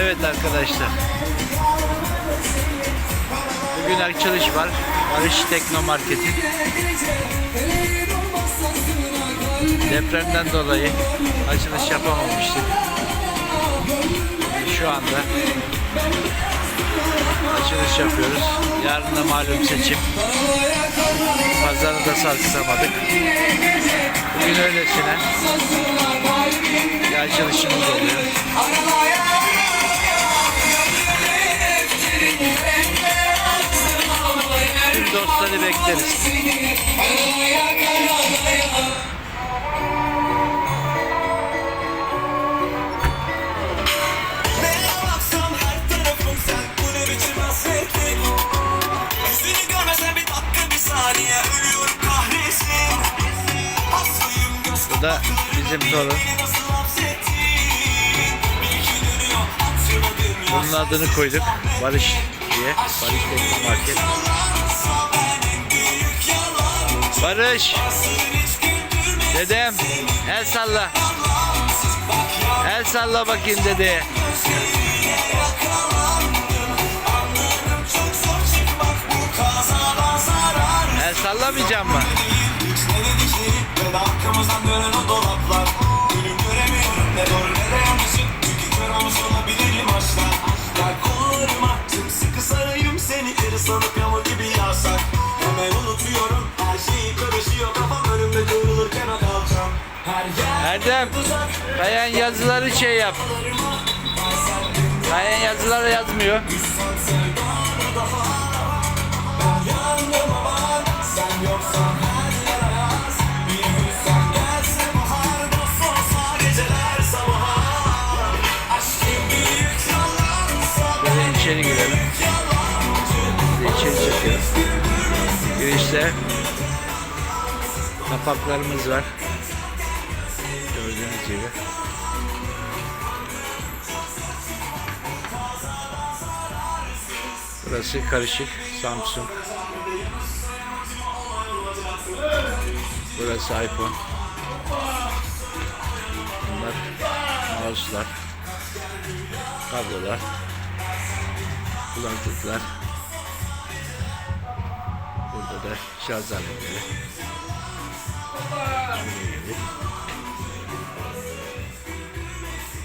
Evet arkadaşlar. Bugün açılış var. Barış Tekno Market'in. Depremden dolayı açılış yapamamıştık. Şu anda açılış yapıyoruz. Yarın da malum seçim. Pazarı da sarkıtamadık. Bugün öylesine bir açılışımız oluyor. Hapsettin Bir iki dönüyor hatırına dünya Bunun adını koyduk. Barış diye. Barış Tekno Market. Barış! Dedem! El salla. El salla bakayım dedi. El sallamayacağım mı? Arkamızdan dönen o dolaplar Erdem! Kayan yazıları şey yap. Kayan yazıları yazmıyor. Böyle içeri girelim. İçeri çekiyoruz. Girişte kapaklarımız var. Gibi. Burası karışık Samsung. Burası iPhone. Bunlar mouse'lar, kablolar, kulaklıklar. Burada da şarj aletleri.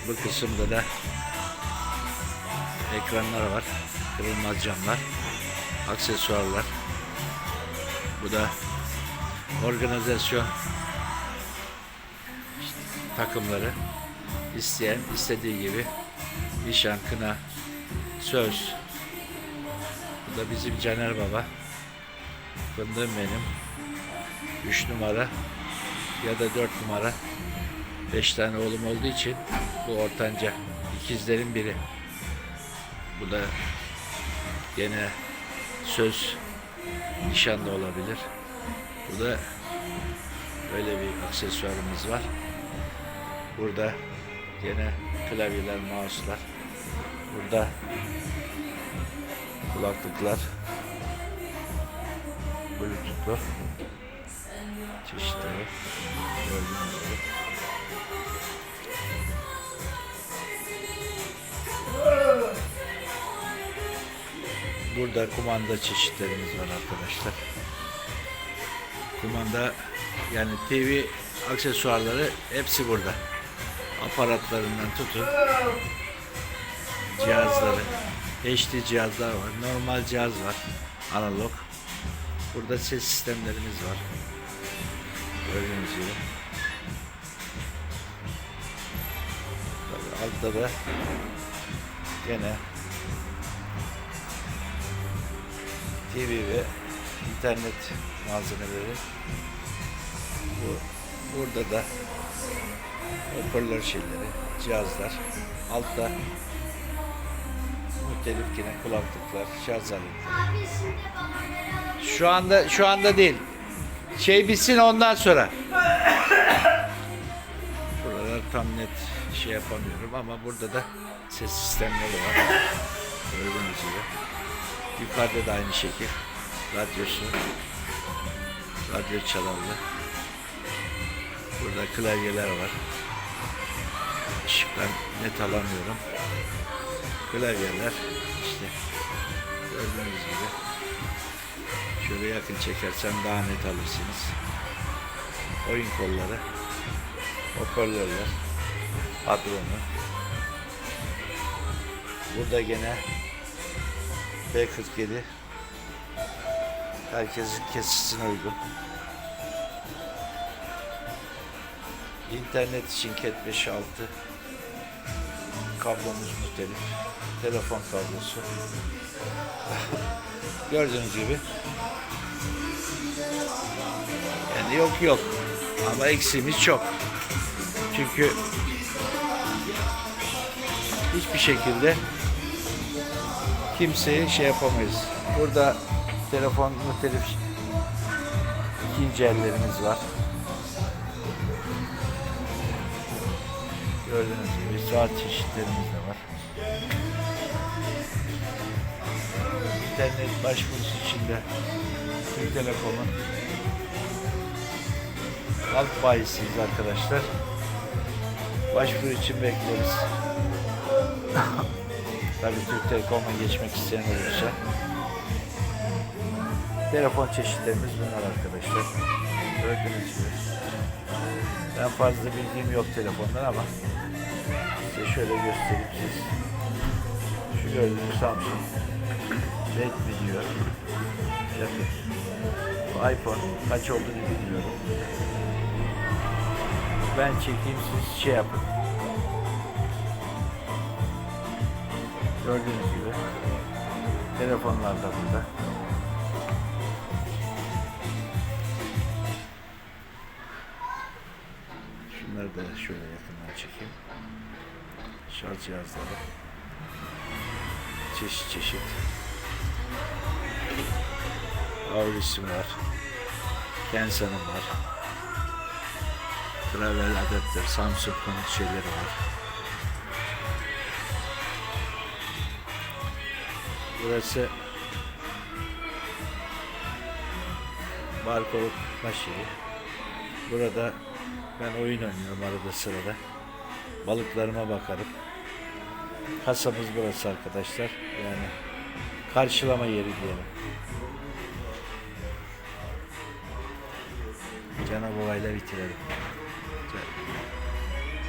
Bu kısımda da ekranlar var. Kırılmaz camlar. Aksesuarlar. Bu da organizasyon takımları. İsteyen istediği gibi nişan, kına, söz. Bu da bizim Caner Baba. Fındığım benim. 3 numara ya da 4 numara. 5 tane oğlum olduğu için bu ortanca. ikizlerin biri. Bu da gene söz nişan da olabilir. Bu da böyle bir aksesuarımız var. Burada gene klavyeler, mouse'lar. Burada kulaklıklar. Bluetooth'lu çeşitleri gördüğünüz gibi. Burada kumanda çeşitlerimiz var arkadaşlar. Kumanda yani TV aksesuarları hepsi burada. Aparatlarından tutun cihazları. HD cihazlar var. Normal cihaz var. Analog. Burada ses sistemlerimiz var. Gördüğünüz gibi. Tabii altta da gene TV ve internet malzemeleri. Bu burada da hoparlör şeyleri, cihazlar. Altta muhtelif yine kulaklıklar, şarj aletleri. Şu anda şu anda değil. Şey bitsin ondan sonra. Buralar tam net şey yapamıyorum ama burada da ses sistemleri var. Gördüğünüz gibi. Yukarıda da aynı şekil. Radyosu. Radyo çalarlı. Burada klavyeler var. Işıktan net alamıyorum. Klavyeler işte gördüğünüz gibi. Şöyle yakın çekersem daha net alırsınız. Oyun kolları, hoparlörler, padronu. Burada gene B47 herkesin kesisine uygun. İnternet için Cat 56 kablomuz muhtelif. Telefon kablosu. Gördüğünüz gibi. Yani yok yok. Ama eksiğimiz çok. Çünkü hiçbir şekilde kimseye şey yapamayız. Burada telefon muhtelif ikinci ellerimiz var. Gördüğünüz gibi saat çeşitlerimiz de var. İnternet başvurusu için de Türk Telekom'un halk bayisiyiz arkadaşlar. Başvuru için bekleriz. Tabii Türk Telekom'a geçmek isteyen olursa. Telefon çeşitlerimiz bunlar arkadaşlar. Gördüğünüz gibi. Ben fazla bilgim yok telefondan ama size şöyle göstereyim siz. Şu gördüğünüz Samsung Redmi diyor. Bakın. Bu iPhone kaç olduğunu bilmiyorum. Ben çekeyim siz şey yapın. Gördüğünüz gibi telefonlar da burada. Şunları da şöyle yakından çekeyim. Şarj cihazları. Çeşit çeşit. Auris'im var. Kensan'ım var. Travel adaptör, Samsung'un şeyleri var. Burası barkod maşeri. Burada ben oyun oynuyorum arada sırada. Balıklarıma bakarım. Kasamız burası arkadaşlar. Yani karşılama yeri diyelim. Cenab-ı Olay'la bitirelim.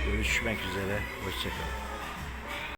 Görüşmek üzere. Hoşçakalın.